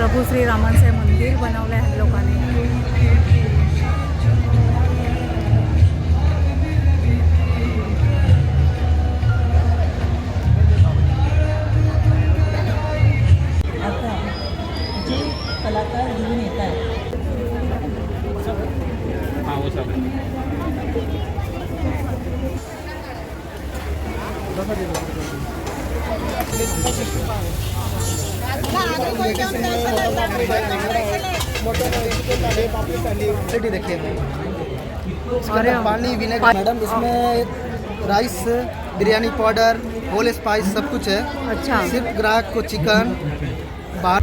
प्रभू श्रीरामांचे मंदिर बनवलं आहे लोकांनी. आता क्वालिटी देखिए पानी विनेगर मैडम इसमें rice biryani powder whole spice सब कुछ है। अच्छा। सिर्फ़ ग्राहक को चिकन बाहर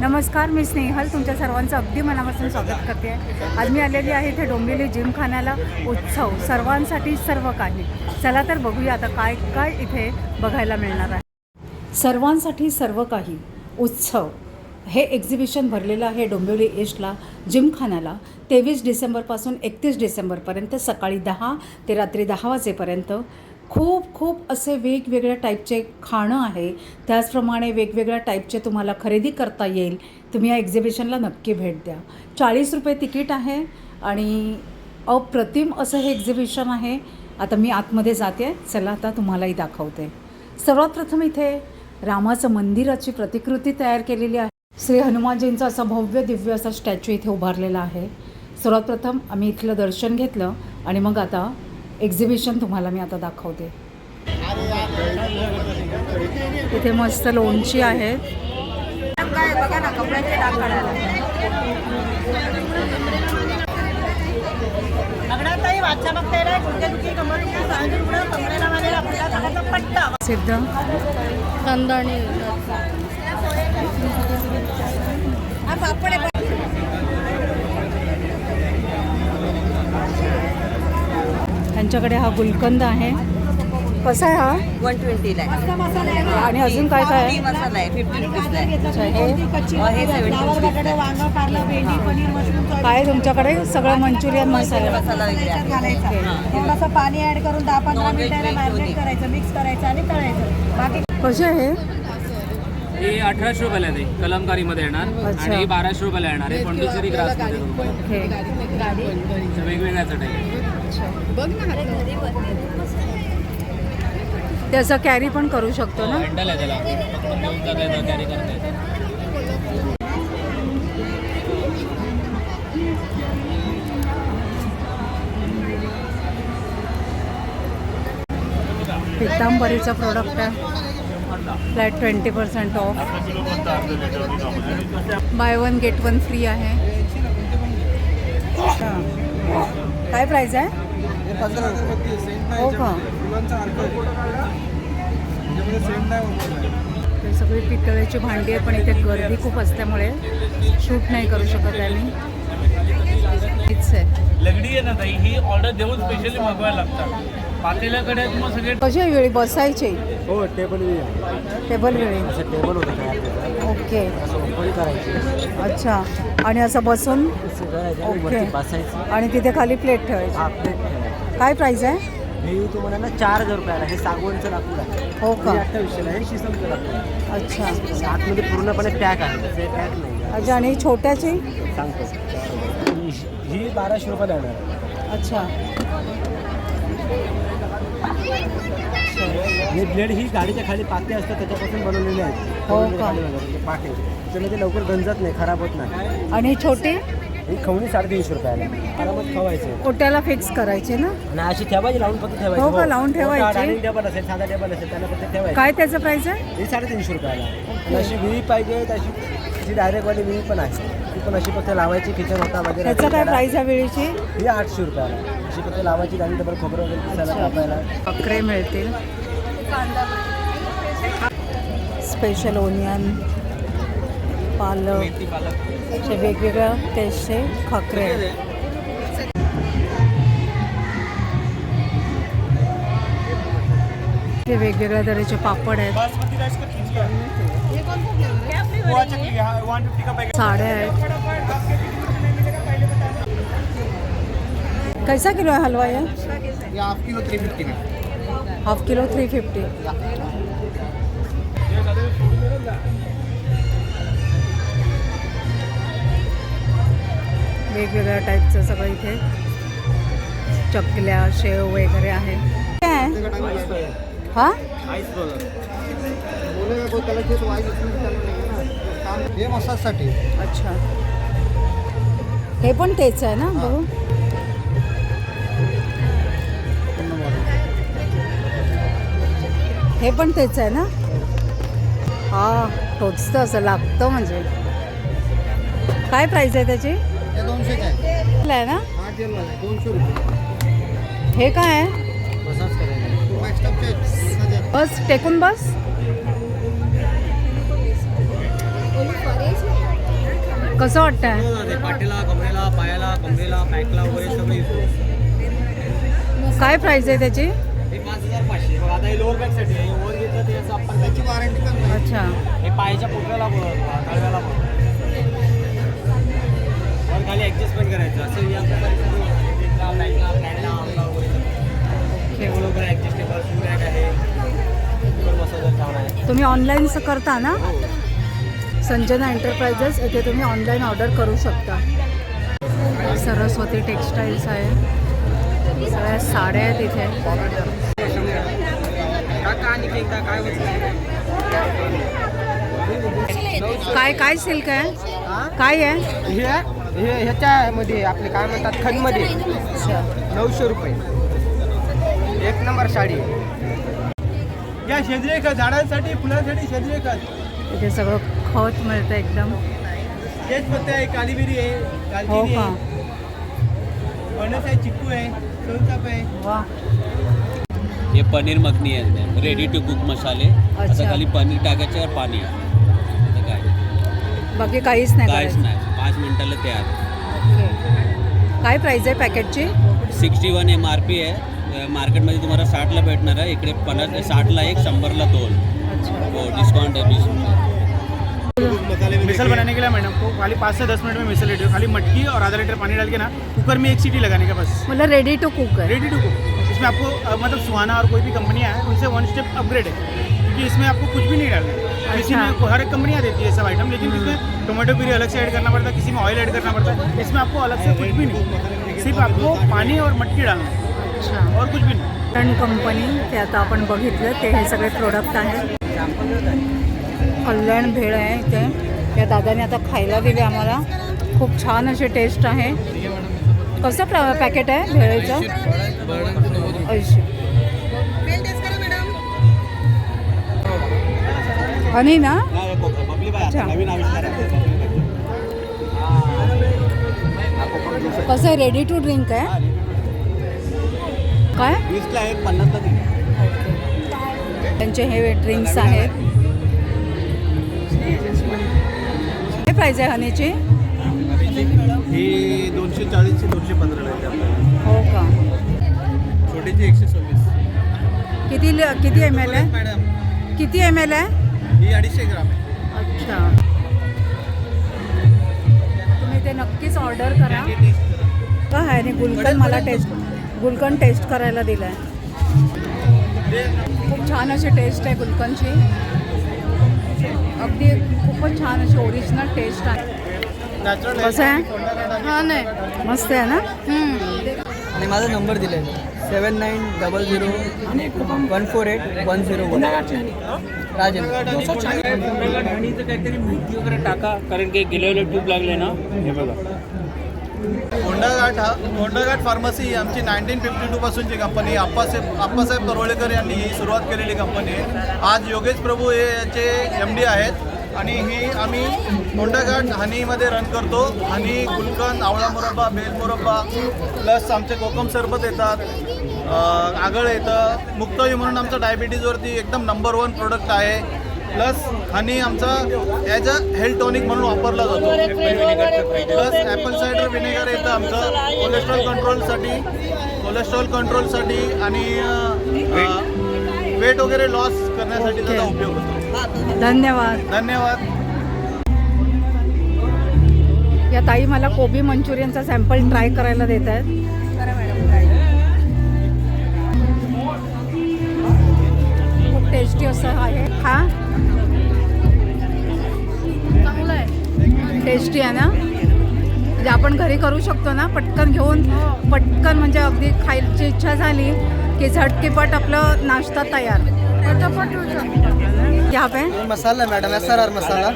नमस्कार मी स्नेहल. तुमच्या सर्वांचं अगदी मनापासून स्वागत करते. आज मी आलेली आहे इथे डोंबिवली जिमखान्याला उत्सव. सर्वांसाठी सर्व काही. चला तर बघूया आता काय काय इथे बघायला मिळणार आहे. सर्वांसाठी सर्व काही. उत्सव. हे एक्झिबिशन भरलेलं आहे डोंबिवली ईस्टला जिमखान्याला. तेवीस डिसेंबरपासून एकतीस डिसेंबरपर्यंत सकाळी दहा ते रात्री दहा वाजेपर्यंत. खूप खूप असे वेगवेगळ्या टाईपचे खाणं आहे. त्याचप्रमाणे वेगवेगळ्या टाईपचे तुम्हाला खरेदी करता येईल. तुम्ही या एक्झिबिशनला नक्की भेट द्या. चाळीस रुपये तिकीट आहे आणि अप्रतिम असं हे एक्झिबिशन आहे. आता मी आतमध्ये जाते. चला आता तुम्हालाही दाखवते. सर्वात प्रथम इथे रामाचं मंदिराची प्रतिकृती तयार केलेली आहे. श्री हनुमानजींचा असा भव्य दिव्य असा स्टॅच्यू इथे उभारलेला आहे. सर्वात प्रथम आम्ही इथलं दर्शन घेतलं आणि मग आता एक्झिबिशन तुम्हाला मी आता दाखवते. इथे मस्त लोणची आहेत लग्नातही वाचा बघता येणार गुडघेदुखी कमरदुखी सांधेदुखी कमरेला वगैरे आपल्याला घालायचा पट्टा सिद्ध हा पापड आहे त्यांच्याकडे हा गुलकंद आहे. कसा आहे हा? वन ट्वेंटीला आणि अजून काय काय आहे? मसाला आहे फिफ्टी रुपीजला आहे. हे? हे काय तुमच्याकडे सगळं मंचुरियन मसाला. मसाला वगैरे आहे थोडंसं पाणी ऍड करून दहा पंधरा Non-veg, मिनिटाला veg मॅरिनेट दोन्ही. करायचं मिक्स करायचं आणि तळायचं. बाकी कसे आहे हे? अठराशे रुपयाला आहे ते. कलमकारीमध्ये येणार. अच्छा. आणि हे बाराशे रुपयाला येणार आहे. पॉंडिचेरी ग्रासमध्ये ओके वेगवेगळ्या चटई त्याचं कॅरी पण करू शकतो ना? हँडल आहे त्याला. कॅरी करता पितांबरीचं प्रोडक्ट आहे. Flat twenty percent off buy one get one free आहे. अच्छा. काय प्राईज आहे? हे पंधरा रुपये हो का? फुलांचा अर्क आहे त्याच्यामध्ये सेंट नाही होत ते सगळी पितळेची भांडी आहे पण इथे गर्दी खूप असल्यामुळे शूट नाही करू शकत आहे. मी लगडी आहे ना ताई? ही ऑर्डर देऊन स्पेशली मागवायला लागतात. पातेल्याकडे आहेत मग सगळे. कशी आहे वेळी? बसायची? हो टेबल टेबल वेळी? असं टेबल होतं ओके. करायची. अच्छा. आणि असं बसून? ओके. बसायचं. आणि तिथे खाली प्लेट ठेवायची. काय प्राईज आहे? हे तुम्हाला ना चार हजार रुपयाला हे सागवणचं लाकूड आहे. हो का? हे अठ्ठावीसशेला आहे शिसमचं लाकूड आहे. अच्छा. आणि आतमध्ये पूर्णपणे पॅक आहे ते पॅक नाही आहे. अच्छा आणि छोट्याची? सांगतो. ही- ही बाराशे रुपयाला येणार आहे. अच्छा. हे ब्लेड ही गाडीच्या खाली पाते असतात त्याच्यापासून बनवलेले आहेत. हो बनवलेले का? खाली वगैरे ते पाटे. त्याच्यामध्ये लवकर गंजत नाही खराब होत नाही. आणि छोटी? ही खवणी साडेतीनशे रुपयाला आरामात खवायचे. ओट्याला फिक्स करायचे ना? आणि अशी ठेवायची लावून फक्त ठेवायची. हो का? लावून ठेवायची? डायनिंग टेबल असेल साधा टेबल असेल त्याला फक्त ठेवायची. काय त्याचं प्राईस आहे? ही साडेतीनशे रुपयाला आणि अशी विही पाहिजे तशी अशी डायरेक्टवाली विही पण आहे. ती पण अशी फक्त लावायची किचन होता वगैरे त्याचं काय प्राईस आहे वेळीची? ही आठशे रुपयाला अशी फक्त लावायची डायनिंग टेबल खोबरं वगैरे पिसायला कापायला. बकरे मिळतील. स्पेशल ओनियन पालक असे वेगवेगळ्या टेस्टचे खाकरे आहेत. ते वेगवेगळ्या तऱ्हेचे पापड आहेत. साड्या आहेत. कैसा किलो आहे हलवा ये half kilo three fifty half kilo three fifty वेगवेगळ्या टाईपचं सगळं इथे चकल्या शेव वगैरे आहे. काय आहे? हा? हे मसाजसाठी अच्छा. हे पण तेच आहे ना बघू. हे पण तेच आहे ना? हा टोचतं असं लागतं म्हणजे. काय प्राईस आहे त्याची? दोनशेच आहे आहे ना? हा तेल दोनशे रुपये. हे काय आहे? मसाज करायला. मॅक्सटॉपचे बस टेकून बस. कसं वाटतंय? पाठीला कमरेला पायाला कमरेला बॅकला वगैरे सगळं काय प्राईस आहे त्याची? हे पाच हजार पाचशे. बघ आता हे लोअर बॅकसाठी आहे. वर घेतलं ते असं आपण त्याची वॉरंटी पण नाही अच्छा. हे पायाच्या पोटऱ्याला बघ तळव्याला मसाजर छान आहे. तुम्ही ऑनलाईन करता ना? संजना एंटरप्राइजेस येथे तुम्ही ऑनलाईन ऑर्डर करू शकता. सरस्वती टेक्स्टाईल्स आहे. सगळ्या साड्या आहेत इथे. काय काय सिल्क आहे? काय आहे? हे ह्याच्यामध्ये आपले काय म्हणतात खनमध्ये नऊशे रुपये. एक नंबर साडी. या सेंद्रिय खत झाडांसाठी फुलांसाठी सेंद्रिय खत. इथे सगळं खत मिळतं एकदम. तेच पत्ते आहे कालीबिरी आहे हो दालचिनी का? आहे. फणस आहे चिक्कू आहे सोनचाप आहे. वा हे पनीर मखनी आहे रेडी टू कुक मसाले. आता खाली पनीर टाकायचं पाणी. काय? बाकी काहीच नाही काहीच नाही. पाच मिनिटाला तयार. काय प्राईज आहे पॅकेटची sixty one M R P आहे. मार्केटमध्ये तुम्हाला साठला भेटणार आहे. इकडे पन्नास साठला एक शंभरला दोन. हो डिस्काउंट आहे मिसल बनाने के लिए मैडम को खाली पाँच से दस मिनट में मिसल रेडी हो. खाली मटकी और आधा लीटर पानी डाल के ना कुकर में एक सीटी लगाने का बस. मतलब रेडी टू कुक है। रेडी टू कुक इसमें आपको मतलब सुहाना और कोई भी कंपनियाँ हैं उनसे वन स्टेप अपग्रेड है। क्योंकि इसमें आपको कुछ भी नहीं डालना है। किसी। में हर एक कंपनियाँ देती है सब आइटम लेकिन इसमें टोमेटो प्यूरी अलग से ऐड करना पड़ता है किसी में ऑयल ऐड करना पड़ता है इसमें आपको अलग से कुछ भी नहीं सिर्फ आपको पानी और मटकी डालना है। अच्छा। और कुछ भी नहीं। टन कंपनी ते आता आपण बघितलं ते हे सगळे प्रोडक्ट आहेत. कल्याण भेळ आहे इथे. या दादाने आता खायला दिले आम्हाला. खूप छान अशी टेस्ट आहे. कसं प्र पॅकेट आहे भेळेचं? ऐंशी. हनी ना? अच्छा. कसं आहे? रेडी टू ड्रिंक आहे? काय? वीसला एक पन्नासला तीन त्यांचे हे ड्रिंक्स आहेत. काय प्राईज आहे हनीची ही दोनशे चाळीस ते दोनशे पंधरा हो का? छोटीची एकशे सव्वीस. किती किती एम एल आहे? किती एम एल आहे? ही अडीचशे ग्राम आहे. अच्छा. तुम्ही ते नक्कीच ऑर्डर करा. का आहे आणि गुलकंद मला टेस्ट गुलकंद टेस्ट करायला दिला आहे खूप छान अशी टेस्ट आहे गुलकंदची. अगदी खूपच छान अशी ओरिजिनल टेस्ट आहे. कसं आहे? हा नाही. मस्त आहे ना? आणि माझा नंबर दिलाय. Seven nine double zero one four eight one zero one काहीतरी माहिती वगैरे टाका कारण की गेलेले ट्यूब लागले ना. हे बघा. हा होंडा घाट फार्मसी ही आमची नाईन्टीन फिफ्टी टू पासूनची कंपनी आप्पासाहेब आप्पासाहेब परवळेकर यांनी ही सुरुवात केलेली कंपनी आहे. आज योगेश प्रभू हे याचे एम डी आहेत. आणि ही आम्ही होंडा घाट हनीमध्ये रन करतो. हनी गुलकंद आवळा मुरब्बा बेल मुरब्बा प्लस आमचे कोकम सरबत येतात. आगळ येतं मुक्तवी म्हणून आमचं डायबिटीजवरती एकदम नंबर वन प्रोडक्ट आहे. प्लस हनी आमचा ॲज अ हेल्थ टॉनिक म्हणून वापरला जातो. प्लस ॲपल सायडर विनेगर येतं आमचं. कोलेस्ट्रॉल कंट्रोलसाठी कोलेस्ट्रॉल कंट्रोलसाठी आणि वेट वगैरे लॉस करण्यासाठी त्याचा ओके. उपयोग होतो. धन्यवाद. धन्यवाद. या ताई मला कोबी मंचुरियनचा सॅम्पल ट्राय करायला देत आहेत खूप टेस्टी असं आहे. हा? चांगलं आहे टेस्टी आहे ना? म्हणजे आपण घरी करू शकतो ना पटकन घेऊन पटकन म्हणजे अगदी खायची इच्छा झाली की झटकीपट आपलं नाश्ता तयार. पे. मसाला है मैडम एस आर आर मसाला.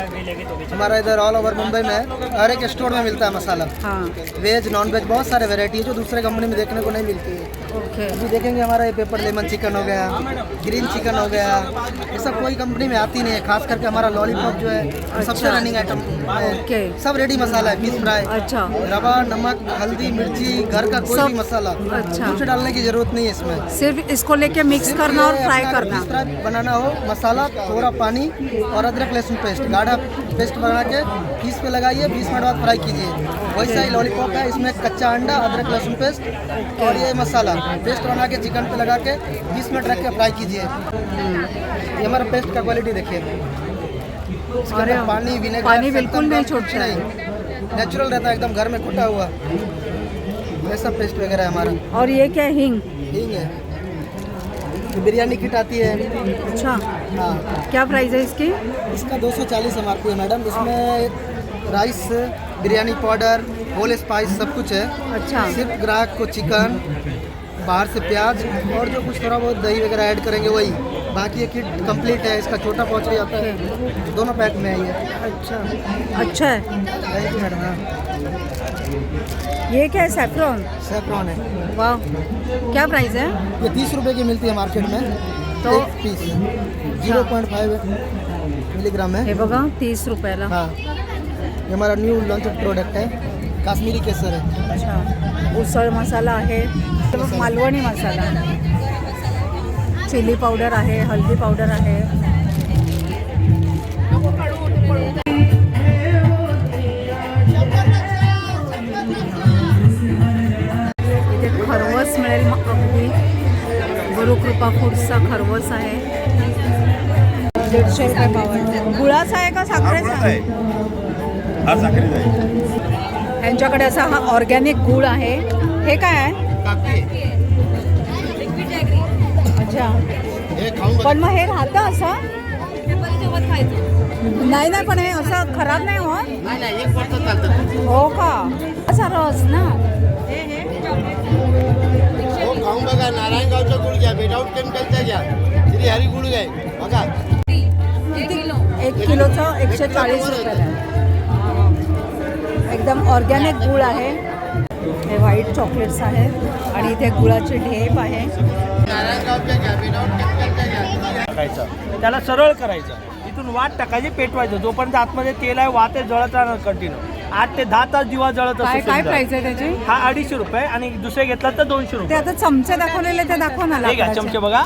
हमारा इधर ऑल ओवर मुंबई में हर एक स्टोर में मिलता है मसाला। हाँ। वेज नॉन वेज बहुत सारे वेराइटी है जो दूसरे कंपनी में देखने को नहीं मिलती है। ओके अभी देखेंगे हमारा ये पेपर लेमन चिकन हो गया ग्रीन चिकन हो गया। ये सब कोई कंपनी में आती नहीं है खास करके हमारा लॉलीपॉप जो है सबसे। रनिंग आइटम ओके सब रेडी मसाला है फ़िश फ्राई अच्छा। रवा नमक हल्दी मिर्ची घर का कोई भी मसाला। अच्छा। कुछ डालने की ज़रूरत नहीं है इसमें। सिर्फ़ इसको लेके मिक्स करना और फ्राई करना। बनाना हो मसाला थोड़ा पानी और अदरक लहसुन पेस्ट गाढ़ा। पेस्ट बना के पीस पे लगाइए बीस मिनट बाद फ्राई कीजिए। वैसा ही लॉलीपॉप है इसमें कच्चा अंडा अदरक लहसुन पेस्ट और ये मसाला। पेस्ट बना के चिकन पे लगा के बीस मिनट रख के फ्राई कीजिए। ये हमारा पेस्ट का क्वालिटी देखिए। अरे पानी विनेगर पानी बिल्कुल नहीं छूटता नहीं। नेचुरल रहता है एकदम घर में कुटा हुआ। ऐसा पेस्ट वगैरह है हमारा। और ये क्या है हिंग है। बिरयानी किट आती है। अच्छा। हाँ। क्या प्राइस है इसकी? इसका 240 एम है मैडम। इसमें rice biryani powder whole spice सब कुछ है। अच्छा। सिर्फ़ ग्राहक को चिकन बाहर से प्याज और जो कुछ थोड़ा बहुत दही वगैरह ऐड करेंगे वही। बाकी ये किट कंप्लीट है इसका छोटा पाउच भी आता है। दोनों पैक में है ये। अच्छा। अच्छा है। Thank you madam. हाँ। ये क्या है सैफ्रॉन सेफ्रॉन है। वाह क्या प्राइस है? ये तीस रुपए की मिलती है मार्केट में। तो- piece zero point five milligram है। हे बघा तीस रुपयाला. हाँ। ये हमारा न्यू लॉन्च प्रोडक्ट है। काश्मीरी केसर है। अच्छा. उसळ मसाला आहे. मालवणी मसाला. चिली पावडर आहे हल्दी पावडर आहे. गुरुकृपा फूड्सचा खरवस आहे. दीडशे रुपये गुळाचा आहे का साखरेचा? आहे. हा साखरेचा आहे. यांच्याकडे असा हा ऑर्गॅनिक गूळ आहे. हे काय आहे? अच्छा. पण मग हे राहतं असं? नाही नाही पण हे असं खराब नाही हो हो का? असा रस ना? बघा नारायणगावचं गुळ घ्या विदाऊट केमिकलचा घ्या. श्री हरी गुळ घ्या बघा. एक किलोचं एकशे चाळीस रुपयाला आहे. एकदम ऑर्गॅनिक गूळ आहे. हे व्हाईट चॉकलेट्स आहेत आणि इथे गुळाची ढेप आहे. टाकायचं. त्याला सरळ करायचं. इथून वाट टाकायची पेटवायचं. जोपर्यंत आतमध्ये तेल आहे वात आहे जळत राहणार कंटिन्यू आठ ते दहा तास दिवा जळत काय असतो काय समजा. प्राइस आहे त्याची? हा अडीचशे रुपये आणि दुसरे घेतला तर दोनशे ते रुपये. आता चमचे दाखवलेले ते दाखव ना ठीक है. चमचे बघा.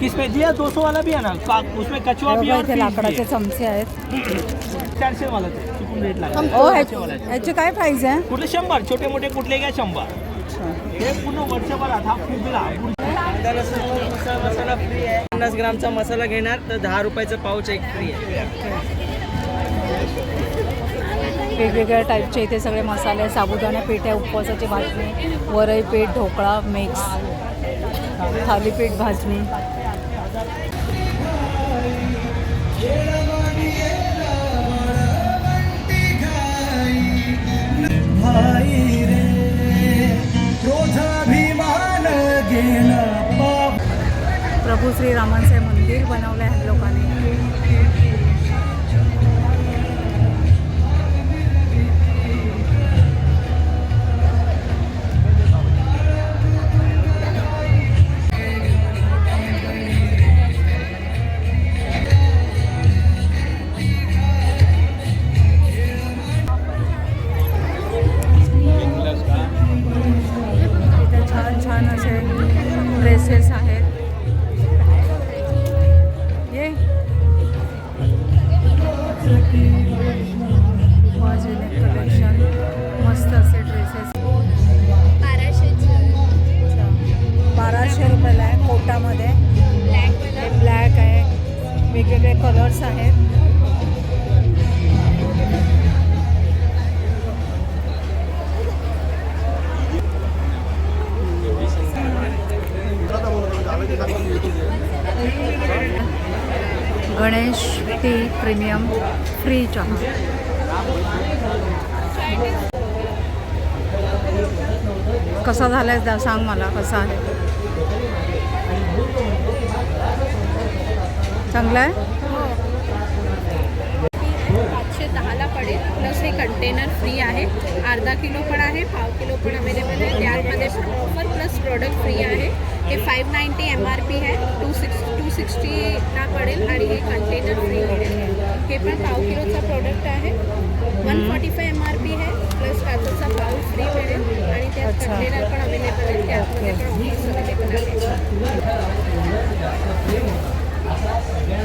किसमें? दिया दो सौ वाला भी है ना? का- उसमें कछुआ भी है बघा और इथे fish भी लाकडाचे है. चमचे आहेत. चारशे वाला ते चुकून रेट लागला? ओ आहे. ह्याची काय प्राइस आहे? कुठले शंभर? छोटे मोठे कुठले घ्या शंभर. हे पूर्ण वर्षभरात हा फुगला. मसाला मसाला फ्री आहे. पन्नास ग्रामचा मसाला घेणार तर दहा रुपयाचं पाऊच एक फ्री आहे. वेगवेगळ्या टाईपचे इथे सगळे मसाले साबुदाणा पीठ आहे उपवासाची भाजणी वरई पीठ ढोकळा मिक्स थालीपीठ भाजणी. प्रभू श्रीरामांचे मंदिर बनवलं आहे लोकांनी. गणेश टी प्रीमियम फ्री चहा. कसा झालाय दा- सांग मला कसा आहे. चांगला आहे? हो पाचशे दहाला पडेल प्लस हे कंटेनर फ्री आहे. अर्धा किलो पण आहे पाव किलो पण अवेलेबल आहे. त्यामध्ये पण ऑफर प्लस प्रोडक्ट फ्री आहे. हे five ninety M R P आहे. टू सिक्स टू सिक्स्टीला पडेल आणि हे कंटेनर फ्री मिळेल हे पण पाव किलोचा प्रोडक्ट आहे. One forty five M R P आहे. प्लस काचचा पाव फ्री मिळेल. आणि त्यात. कंटेनर पण अवेलेबल आहे. त्यामध्ये पण ऑफर्स अवेलेबल आहे.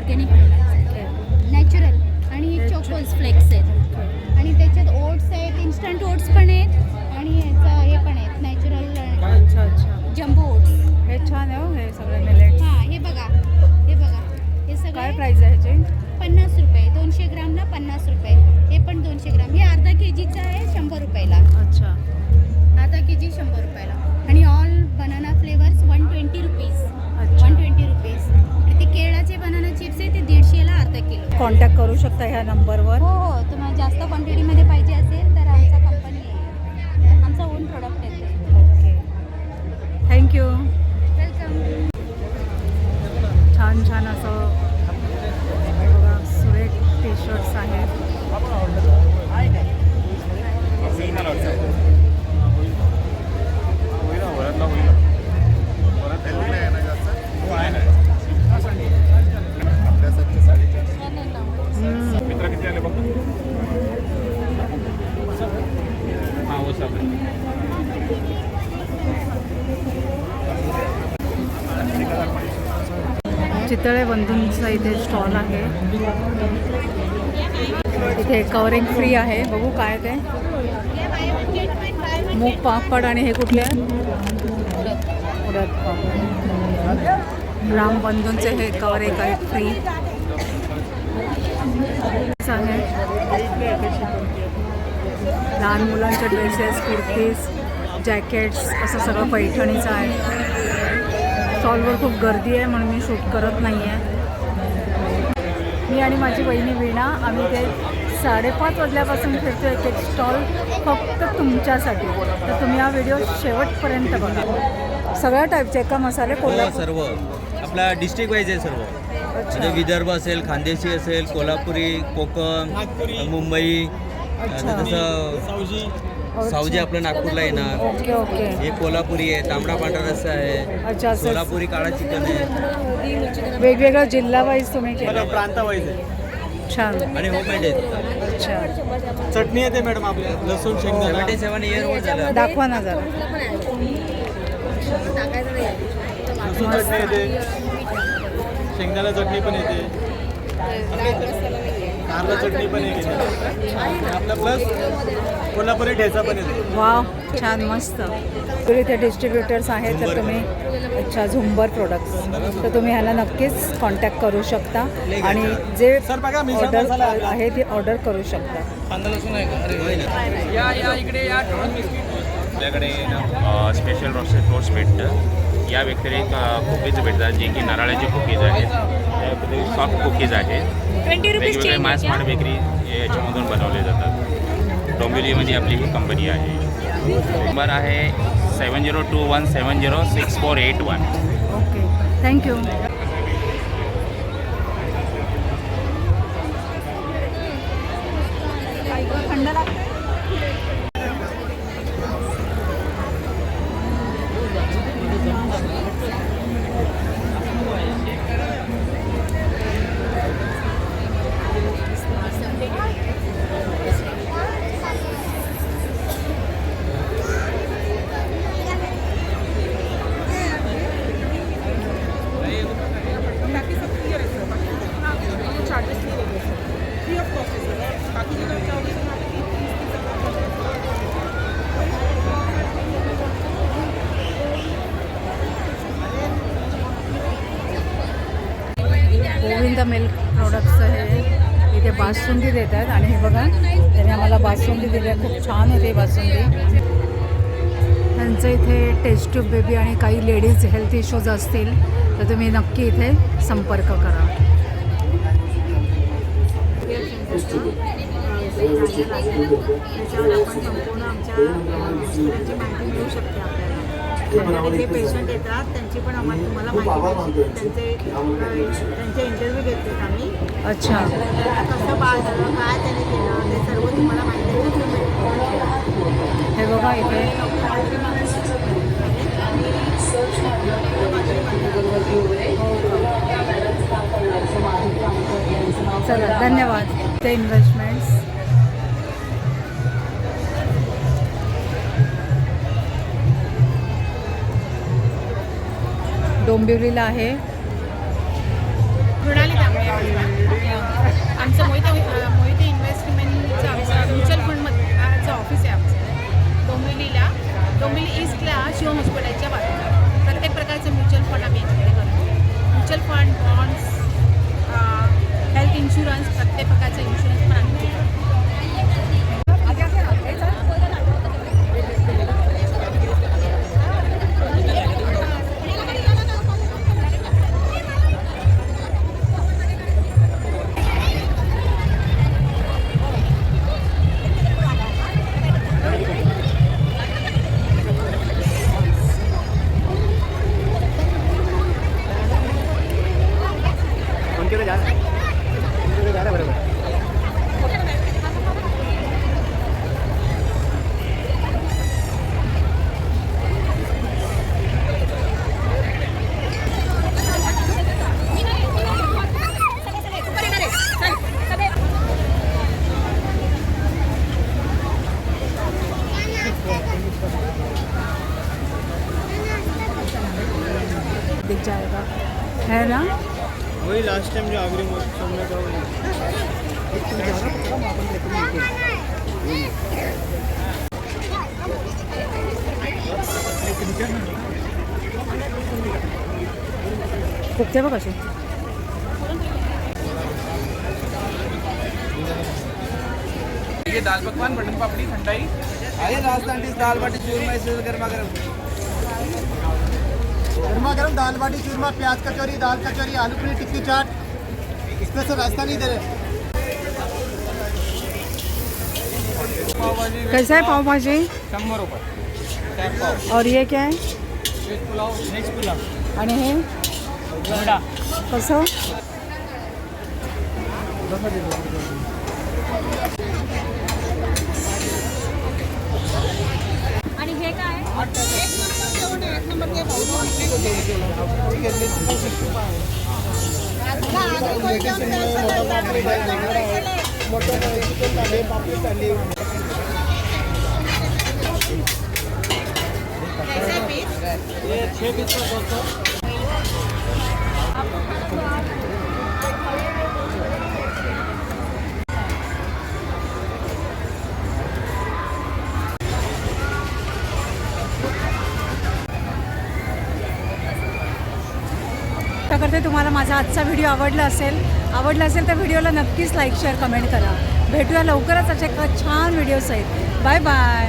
ऑर्गॅनिक प्रोडक्ट्स आहेत. नॅचरल आणि चोकोज फ्लेक्स आहेत. आणि त्याच्यात ओट्स आहेत इन्स्टंट ओट्स पण आहेत आणि ह्याचं हे पण आहेत नॅचरल अच्छा अच्छा. जम्बो ओट्स हे छान आहे हो हे सगळे मिलेट हां हे बघा हे बघा. हे काय सगळे प्राइस आहे ह्याची? पन्नास रुपये दोनशे ग्रामला पन्नास रुपये. हे पण दोनशे ग्राम. हे अर्धा के जीचं आहे शंभर रुपयाला. अच्छा. अर्धा के जी शंभर रुपयाला. आणि ऑल बनाना फ्लेवर्स कॉन्टॅक्ट करू शकता ह्या नंबरवर हो हो. तुम्हाला जास्त क्वांटिटीमध्ये पाहिजे असेल तर आमचा कंपनी आहे. आमचा ओन प्रोडक्ट आहे ओके थँक्यू वेलकम छान छान असं बघा सुरेख टी शर्ट्स आहेत चितळे बंधूंचा इथे स्टॉल आहे. इथे कवरिंग फ्री आहे. बघू काय ते. मूग पापड आणि हे कुठले? उडद पापड. राम बंधूंचे हे कवर एक आहे फ्री आहे. लहान मुलांचे ड्रेसेस कुर्तीज जॅकेट्स असं सगळं पैठणीचं आहे. स्टॉलवर खूप गर्दी आहे म्हणून मी शूट करत नाही आहे. मी आणि माझी बहिणी वीणा आम्ही ते साडेपाच वाजल्यापासून फिरतो एक एक स्टॉल फक्त तुमच्यासाठी. तर तुम्ही हा व्हिडिओ शेवटपर्यंत बघा. सगळ्या टाईपचे का मसाले हो कोल्हापूर. सर्व. आपला डिस्ट्रिक्ट वाईज आहे सर्व. म्हणजे विदर्भ असेल खानदेशी असेल कोल्हापुरी कोकण मुंबई सावजी. आपलं नागपूरला येणार. Okay okay. हे कोल्हापुरी आहे तांबडा पांढरा रस्सा आहे अच्छा असं सोलापुरी काळा चिकन आहे. वेगवेगळं जिल्हा वाईज तुम्ही केलं. प्रांतावाईज आहे. छान. आणि होममेड आहे अच्छा. चटणी येते मॅडम आपल्या. लसूण शेंगदाणा. सेव्हन्टी सेवन इयर ओल्ड झालं. दाखवा ना जरा. लसूण चटणी येते. शेंगदाणा चटणी पण येते. कारला चटणी पण येते आपला प्लस कोल्हापुरी ठेचा पण येते वाव छान मस्त. इथे डिस्ट्रीब्युटर्स आहेत तर तुम्ही अच्छा झुंबर प्रोडक्ट्स तर तुम्ही ह्याला नक्कीच कॉन्टॅक्ट करू शकता. आणि जे ऑर्डर आहे ते ऑर्डर करू शकता. कांदा लसूण आहे ना. आपल्याकडे स्पेशल रोस्टेड टोस्ट भेटतं या व्यतिरिक्त कुकीज भेटतात जे की नारळाचे कुकीज आहेत सॉफ्ट कुकीज आहेत. वेगवेगळे मास मार्ट बेकरी हे याच्यामधून बनवले जातात. डोंबिवलीमध्ये आपली ही कंपनी आहे. नंबर आहे seven zero two one seven zero six four eight one okay thank you थंड लागतं. द मिल्क प्रोडक्टचं हे इथे बासुंदी देतात. आणि हे बघा त्याने आम्हाला बासुंदी दिली. आहे खूप छान होती बासुंदी. त्यांचं इथे टेस्ट ट्यूब बेबी आणि काही लेडीज हेल्थ इश्यूज असतील तर तुम्ही नक्की इथे संपर्क करा. त्याच्यावर आपण संपूर्ण आमच्या माहिती मिळू शकते आपल्याला. जे पेशंट येतात त्यांची पण आम्हाला तुम्हाला माहिती. त्यांचे त्यांचे इंटरव्ह्यू घेतो आम्ही अच्छा कसं बाळ झालं काय त्याने केलं ते सर्व तुम्हाला माहिती हे बघा इथे चला धन्यवाद ते इन्व्हेस्टमेंट्स डोंबिवलीला आहे. मृणाली तांबे आमचं मोहिते मोहिते इन्व्हेस्टमेंटचं म्युच्युअल फंडमधचं ऑफिस आहे आमचं. डोंबिवलीला डोंबिवली ईस्टला शिवम हॉस्पिटलच्या बाजूला प्रत्येक प्रकारचं म्युच्युअल फंड आम्ही याच्यामध्ये करतो. Mutual fund bonds health insurance प्रत्येक प्रकारचं इन्शुरन्स पण आम्ही फुकते बघ ये दाल पकवान बटन पापड़ी ठंडाई आइए राजस्थान डिश दाल बाटी चूरमा इसे गर्मा गर्म गर्मा गर्म दाल बाटी चूरमा प्याज कचौरी दाल कचौरी आलू पूरी टिक्की चाट इसमें से राजस्थानी दे रहे कैसा है पाव भाजी शंभर रुपये और ये क्या है? व्हेज पुलाव व्हेज पुलाव आणि हे? वडा कसं? आणि हे काय? ये छः पीस का दो सौ आशा करते तुम्हाला माझा आजचा व्हिडिओ आवडला असेल आवडला असेल तर व्हिडिओला नक्कीच लाईक शेअर कमेंट करा. भेटूया लवकरच असे एका छान व्हिडिओ आहेत बाय बाय